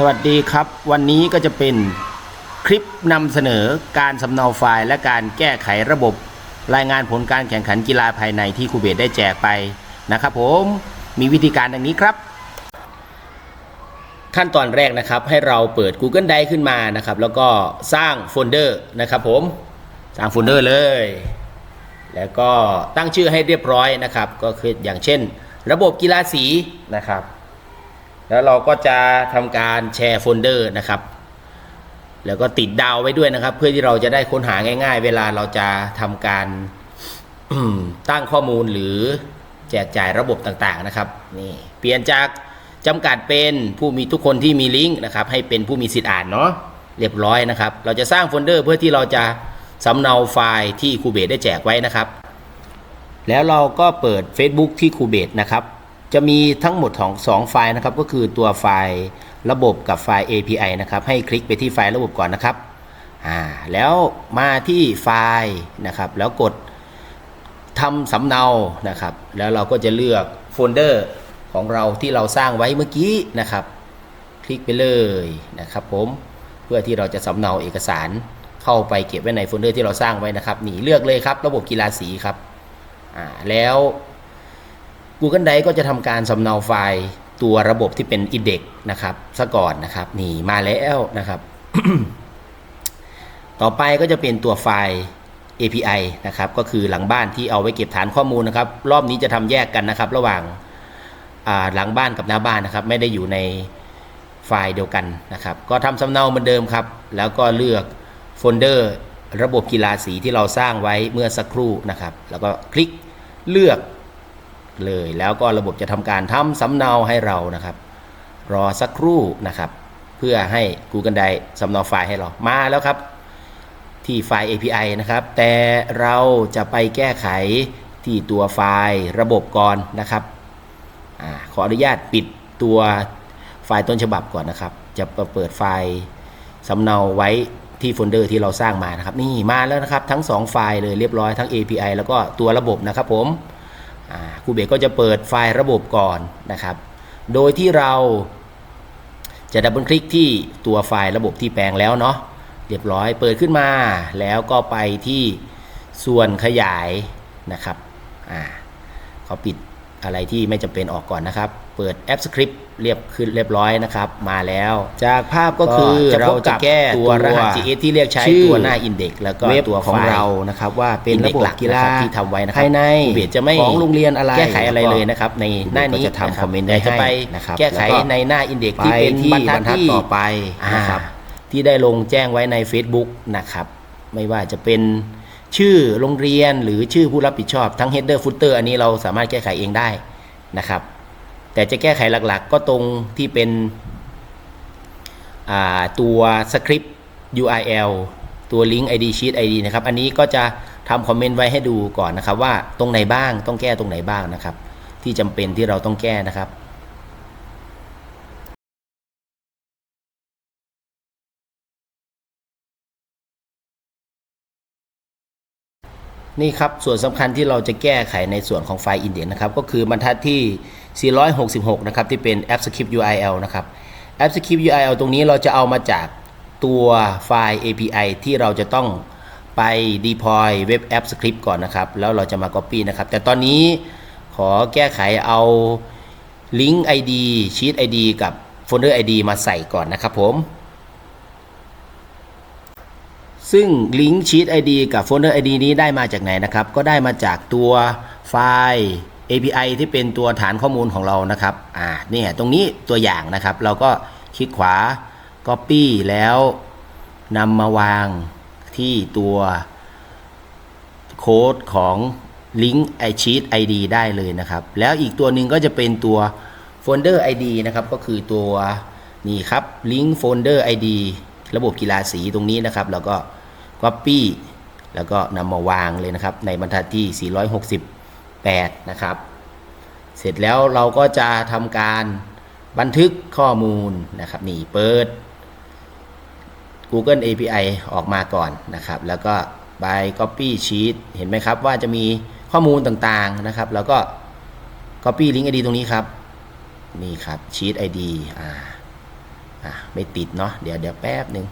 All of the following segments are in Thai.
สวัสดีครับ วันนี้ก็จะเป็นคลิปนำเสนอการสำเนาไฟล์ และการแก้ไขระบบ รายงานผลการแข่งขันกีฬาภายในที่ครูเบสได้แจกไปนะครับผมมีวิธีการดังนี้ครับ ขั้นตอนแรกนะครับให้เราเปิด Google Drive ขึ้นมานะครับ แล้วก็สร้างโฟลเดอร์นะครับผมสร้างโฟลเดอร์เลย แล้วก็ตั้งชื่อให้เรียบร้อยนะครับ ก็คืออย่างเช่น ระบบกีฬาสีนะครับ แล้วเราก็จะทำการแชร์โฟลเดอร์นะครับ แล้วก็ติดดาวไว้ด้วยนะครับ เพื่อที่เราจะได้ค้นหาง่าย ๆ เวลาเราจะทำการตั้งข้อมูลหรือแจกจ่ายระบบต่างๆนะครับนี่เปลี่ยนจากจำกัดเป็นผู้มีทุกคนที่มีลิงก์นะครับ ให้เป็นผู้มีสิทธิ์อ่านเนาะเรียบร้อยนะครับ เราจะสร้างโฟลเดอร์เพื่อที่เราจะสำเนาไฟล์ที่คูเบสได้แจกไว้นะครับ แล้วเราก็เปิด Facebook ที่คูเบสนะครับ จะมีทั้งหมดของ2ไฟล์นะครับ ก็คือตัวไฟล์ระบบกับไฟล์ API นะครับ ให้คลิกไปที่ไฟล์ระบบก่อนนะครับอ่าแล้วมาที่ไฟล์นะครับ แล้วกดทำสำเนานะครับ แล้วเราก็จะเลือกโฟลเดอร์ของเราที่เราสร้างไว้เมื่อกี้นะครับ คลิกไปเลยนะครับ ผมเพื่อที่เราจะสำเนาเอกสารเข้าไปเก็บไว้ในโฟลเดอร์ที่เราสร้างไว้นะครับนี่เลือกเลยครับ ระบบกีฬาสีครับอ่าแล้ว Google Drive ก็จะทำการสำเนาไฟล์ตัวระบบที่เป็น index นะครับซะก่อนนะครับนี่มาแล้วนะครับ ต่อไปก็จะเป็นตัวไฟล์ API นะครับก็คือหลังบ้านที่เอาไว้เก็บฐานข้อมูลนะครับ รอบนี้จะทำแยกกันนะครับ ระหว่างาหลังบ้านกับหน้าบ้านนะครับ ไม่ได้อยู่ในไฟล์เดียวกันนะครับ ก็ทำสำเนาเหมือนเดิมครับ แล้วก็เลือกโฟลเดอร์ระบบกีฬาสีที่เราสร้างไว้เมื่อสักครู่นะครับ แล้วก็คลิกเลือก เลย แล้วก็ระบบจะทำการทำสำเนาให้เรานะครับ รอสักครู่นะครับ เพื่อให้ Google Drive สำเนาไฟล์ให้เรามาแล้วครับ ที่ไฟล์ API นะครับ แต่เราจะไปแก้ไขที่ตัวไฟล์ระบบก่อนนะครับอขออนุญาตปิดตัวไฟล์ต้นฉบับก่อนนะครับ จะเปิดไฟล์สำเนาไว้ที่โฟลเดอร์ที่เราสร้างมานะครับ นี่มาแล้วนะครับทั้ง 2 ไฟล์เลยเรียบร้อยทั้ง API แล้วก็ตัวระบบนะครับผม ครูเบสก็จะเปิดไฟล์ระบบก่อนนะครับ โดยที่เราจะดับเบิลคลิกที่ตัวไฟล์ระบบที่แปลงแล้วเนาะเรียบร้อยเปิดขึ้นมา แล้วก็ไปที่ส่วนขยายนะครับอ่าเขาปิดอะไรที่ไม่จำเป็นออกก่อนนะครับ เปิดแอปสคริปต์เรียบขึ้นเรียบร้อยนะครับมาแล้ว จากภาพก็คือเราจะแก้ตัวรหัส GS ที่เรียกใช้ตัวหน้าอินเด็กแล้วก็ตัวของเรานะครับว่าเป็นระบบกีฬาที่ทำไว้นะครับภายในเบสจะไม่ของโรงเรียนอะไรแก้ไขอะไรเลยนะครับในหน้านี้จะทำคอมเมนต์ได้จะไปแก้ไขในหน้าอินเด็กที่เป็นที่บรรทัดต่อไปนะครับที่ได้ลงแจ้งไว้ใน Facebook นะครับไม่ว่าจะเป็นชื่อโรงเรียนหรือชื่อผู้รับผิดชอบทั้ง header footer อันนี้เราสามารถแก้ไขเองได้นะครับ แต่จะแก้ไขหลักๆ ก็ตรงที่เป็นตัวสคริปต์ URL ตัว link ID sheet ID นะครับ อันนี้ก็จะทำคอมเมนต์ไว้ให้ดูก่อนนะครับว่าตรงไหนบ้างต้องแก้ตรงไหนบ้างนะครับ ที่จำเป็นที่เราต้องแก้นะครับนี่ครับส่วนสำคัญที่เราจะแก้ไขในส่วนของไฟล์ index นะครับ ก็คือบรรทัดที่ 466 นะครับ ที่เป็น app script URL นะครับ app script URL ตรงนี้เราจะเอามาจากตัวไฟล์ API ที่เราจะต้องไป deploy web app script ก่อนนะครับ แล้วเราจะมา copy นะครับ แต่ตอนนี้ขอแก้ไขเอา link ID sheet ID กับ folder ID มาใส่ก่อนนะครับผม ซึ่งลิงก์ชีต ID กับโฟลเดอร์ ID นี้ได้มาจากไหนนะครับ ก็ได้มาจากตัวไฟล์ API ที่เป็นตัวฐานข้อมูลของเรานะครับอ่าเนี่ยตรงนี้ตัวอย่างนะครับ เราก็คลิกขวา Copy แล้วนำมาวางที่ตัวโค้ดของลิงก์ไอชีต ID ได้เลยนะครับ แล้วอีกตัวหนึ่งก็จะเป็นตัวโฟลเดอร์ ID นะครับ ก็คือตัวนี่ครับลิงก์โฟลเดอร์ ID ระบบกีฬาสีตรงนี้นะครับ แล้วก็ Copy แล้วก็นำมาวางเลยนะครับ ในบรรทัดที่ 460 8 นะครับ เสร็จแล้วเราก็จะทำการบันทึกข้อมูลนะครับ นี่เปิด Google API ออกมาก่อนนะครับ แล้วก็ by copy sheet เห็นไหมครับว่าจะมีข้อมูลต่างๆนะครับ แล้วก็ copy link ID ตรงนี้ครับ นี่ครับ sheet ID อ่าอ่าไม่ติดเนาะเดี๋ยวเดี๋ยวแป๊บหนึ่ง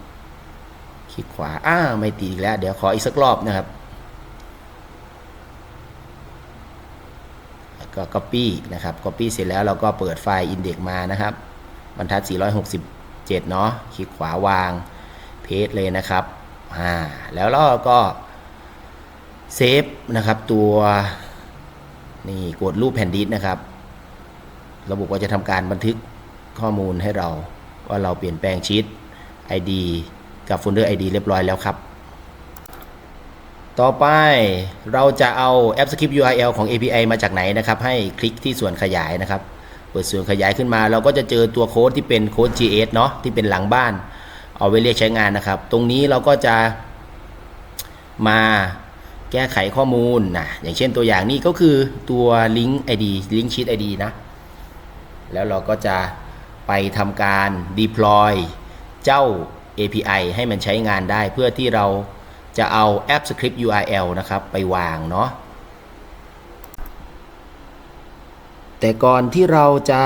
คลิกขวาอ้าไม่ติดอีกแล้ว เดี๋ยวขออีกสักรอบนะครับแล้ว ก็ copy นะครับ copy เสร็จแล้วเราก็เปิดไฟล์ index มานะครับ บรรทัด 467 เนาะคลิกขวาวางเพจเลยนะครับอ่าแล้วเราก็เซฟนะครับตัวนี่กดรูปแผ่นดิสนะครับ ระบบก็จะทำการบันทึกข้อมูลให้เราว่าเราเปลี่ยนแปลงชีต ID กับโฟลเดอร์ ID เรียบร้อยแล้วครับ ต่อไปเราจะเอาแอป Script URL ของ API มาจากไหนนะครับ ให้คลิกที่ส่วนขยายนะครับ เปิดส่วนขยายขึ้นมา เราก็จะเจอตัวโค้ดที่เป็นโค้ด GS เนาะที่เป็นหลังบ้าน เอาไว้เรียกใช้งานนะครับ ตรงนี้เราก็จะมาแก้ไขข้อมูลนะอย่างเช่นตัวอย่างนี้ก็คือตัวลิงก์ ID ลิงก์ชีต ID นะ แล้วเราก็จะไปทำการ deploy เจ้า API ให้มันใช้งานได้เพื่อที่เรา จะเอาแอป Script URL นะครับ ไปวางเนาะแต่ก่อนที่เราจะ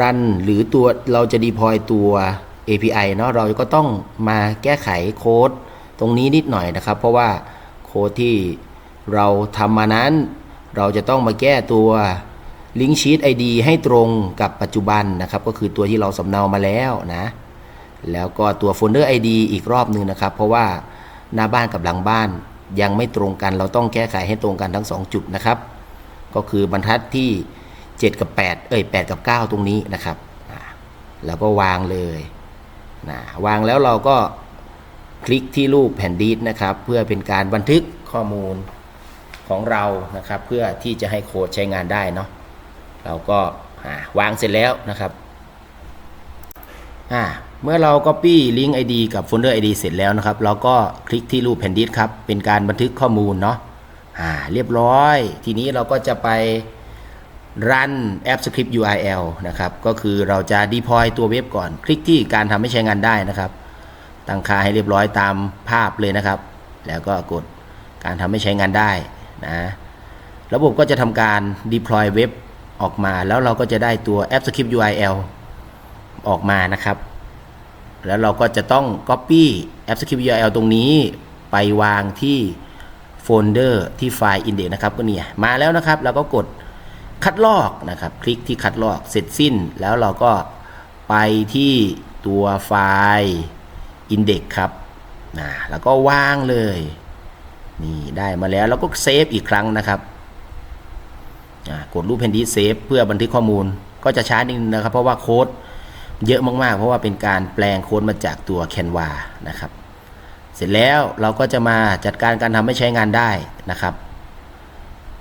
รันหรือตัวเราจะ deploy ตัว API เนาะเราก็ต้องมาแก้ไขโค้ดตรงนี้นิดหน่อยนะครับ เพราะว่าโค้ดที่เราทำมานั้น เราจะต้องมาแก้ตัว Link Sheet ID ให้ตรงกับปัจจุบันนะครับ ก็คือตัวที่เราสำเนามาแล้วนะ แล้วก็ตัวโฟลเดอร์ ID อีกรอบหนึ่งนะครับ เพราะว่า หน้าบ้านกับหลังบ้านยังไม่ตรงกัน เราต้องแก้ไขให้ตรงกันทั้ง 2 จุดนะครับ ก็คือบรรทัดที่ 7 กับ 8 เอ้ย 8 กับ 9 ตรงนี้นะครับแล้วก็วางเลยนะวางแล้วเราก็คลิกที่รูปแผ่นดิสนะครับ เพื่อเป็นการบันทึกข้อมูลของเรานะครับ เพื่อที่จะให้โค้ดใช้งานได้เนาะเราก็วางเสร็จแล้วนะครับอ่า เมื่อเรา Copy Link ID กับ Folder ID เสร็จแล้วนะครับ เราก็คลิกที่รูปแผ่นดิสครับ เป็นการบันทึกข้อมูลเนาะอ่าเรียบร้อย ทีนี้เราก็จะไปรันแอป Script URL นะครับ ก็คือเราจะ deploy ตัวเว็บก่อน คลิกที่การทำให้ใช้งานได้นะครับ ตั้งค่าให้เรียบร้อยตามภาพเลยนะครับ แล้วก็กดการทำให้ใช้งานได้นะระบบก็จะทำการ deploy เว็บออกมา แล้วเราก็จะได้ตัวแอป Script URL ออกมานะครับ แล้วเราก็จะต้อง Copy App Script URL ตรงนี้ไปวางที่โฟลเดอร์ที่ไฟล์ index นะครับก็เนี่ยมาแล้วนะครับเราก็กดคัดลอกนะครับ คลิกที่คัดลอกเสร็จสิ้น แล้วเราก็ไปที่ตัวไฟล์ index ครับนะแล้วก็วางเลยนี่ได้มาแล้วแล้วก็เซฟอีกครั้งนะครับกดรูปแผ่นดิสเซฟเพื่อบันทึกข้อมูลก็จะช้านิดนึงนะครับ เพราะว่าโค้ด เยอะมากๆ เพราะว่าเป็นการแปลงโค้ดมาจากตัว Canva นะครับ เสร็จแล้วเราก็จะมาจัดการการทำให้ใช้งานได้นะครับ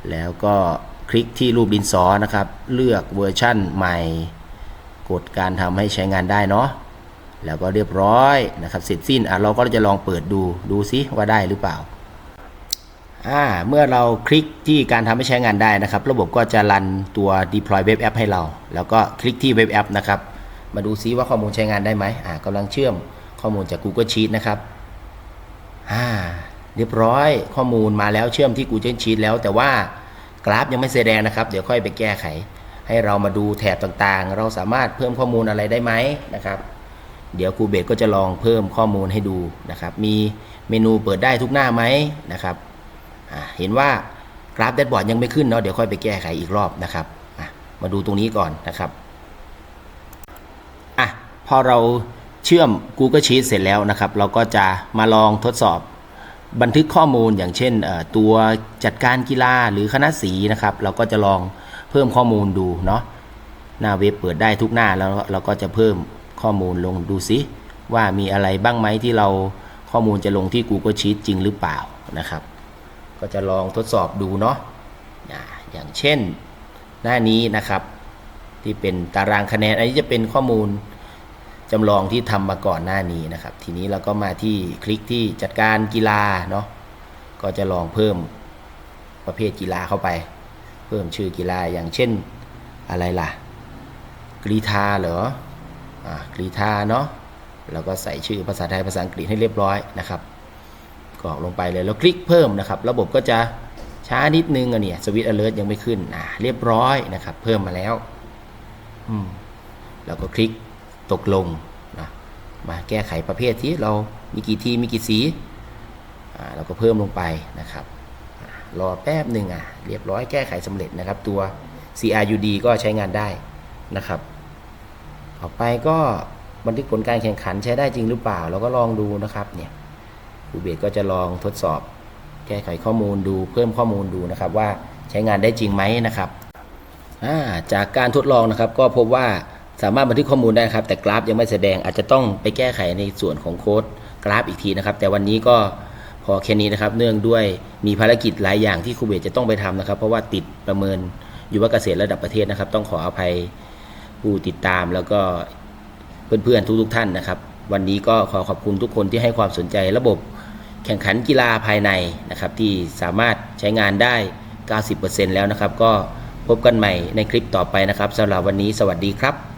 แล้วก็คลิกที่รูปดินสอนะครับ เลือกเวอร์ชั่นใหม่ กดการทำให้ใช้งานได้เนาะแล้วก็เรียบร้อยนะครับ เสร็จสิ้นอะเราก็จะลองเปิดดูดูซิว่าได้หรือเปล่าอ่าเมื่อเราคลิกที่การทำให้ใช้งานได้นะครับ ระบบก็จะรันตัว deploy web app ให้เรา แล้วก็คลิกที่ web app นะครับ มาดูซิว่าข้อมูลใช้งานได้ไหมอ่ากำลังเชื่อมข้อมูลจาก Google Sheet นะครับอ่าเรียบร้อยข้อมูลมาแล้วเชื่อมที่ Google Sheet แล้วแต่ว่ากราฟยังไม่แสดงนะครับ เดี๋ยวค่อยไปแก้ไข ให้เรามาดูแถบต่างๆ เราสามารถเพิ่มข้อมูลอะไรได้ไหมนะครับ เดี๋ยวครูเบสก็จะลองเพิ่มข้อมูลให้ดูนะครับ มีเมนูเปิดได้ทุกหน้าไหมนะครับอ่าเห็นว่ากราฟแดชบอร์ดยังไม่ขึ้นเนาะเดี๋ยวค่อยไปแก้ไขอีกรอบนะครับมาดูตรงนี้ก่อนนะครับ พอเราเชื่อม Google Sheet เสร็จแล้วนะครับ เราก็จะมาลองทดสอบบันทึกข้อมูลอย่างเช่นตัวจัดการกีฬาหรือคณะสีนะครับ เราก็จะลองเพิ่มข้อมูลดูเนาะหน้าเว็บเปิดได้ทุกหน้าแล้วเราก็จะเพิ่มข้อมูลลงดูซิว่ามีอะไรบ้างไหมที่เราข้อมูลจะลงที่ Google Sheet จริงหรือเปล่านะครับ ก็จะลองทดสอบดูเนาะอย่างเช่นหน้านี้นะครับ ที่เป็นตารางคะแนนอันนี้จะเป็นข้อมูล จำลองที่ทำมาก่อนหน้านี้นะครับ ทีนี้เราก็มาที่คลิกที่จัดการกีฬาเนาะก็จะลองเพิ่มประเภทกีฬาเข้าไป เพิ่มชื่อกีฬาอย่างเช่นอะไรล่ะกรีธาเหรออ่ากรีธาเนาะแล้วก็ใส่ชื่อภาษาไทยภาษาอังกฤษให้เรียบร้อยนะครับกรอกลงไปเลยแล้วคลิกเพิ่มนะครับ ระบบก็จะช้านิดนึงอะเนี่ยสวิตช์ alert ยังไม่ขึ้นอ่าเรียบร้อยนะครับ เพิ่มมาแล้วอืมแล้วก็คลิก ตกลงนะมาแก้ไขประเภทที่เรามีกี่ทีมีกี่สีอ่าเราก็เพิ่มลงไปนะครับรอแป๊บหนึ่งอะเรียบร้อยแก้ไขสำเร็จนะครับตัว CRUD ก็ใช้งานได้นะครับต่อไปก็บันทึกผลการแข่งขันใช้ได้จริงหรือเปล่า เราก็ลองดูนะครับเนี่ยครูเบสก็จะลองทดสอบ แก้ไขข้อมูลดู เพิ่มข้อมูลดูนะครับว่าใช้งานได้จริงไหมนะครับอ่าจากการทดลองนะครับก็พบว่า สามารถบันทึกข้อมูลได้ครับ แต่กราฟยังไม่แสดงอาจจะต้องไปแก้ไขในส่วนของโค้ดกราฟอีกทีนะครับ แต่วันนี้ก็พอแค่นี้นะครับ เนื่องด้วยมีภารกิจหลายอย่างที่ครูเบสจะต้องไปทำนะครับ เพราะว่าติดประเมินอยุวเกษตรระดับประเทศนะครับ ต้องขออภัยผู้ติดตามแล้วก็เพื่อนๆทุกๆท่านนะครับ วันนี้ก็ขอขอบคุณทุกคนที่ให้ความสนใจระบบแข่งขันกีฬาภายในนะครับ ที่สามารถใช้งานได้ 90%แล้วนะครับ ก็พบกันใหม่ในคลิปต่อไปนะครับสำหรับวันนี้สวัสดีครับ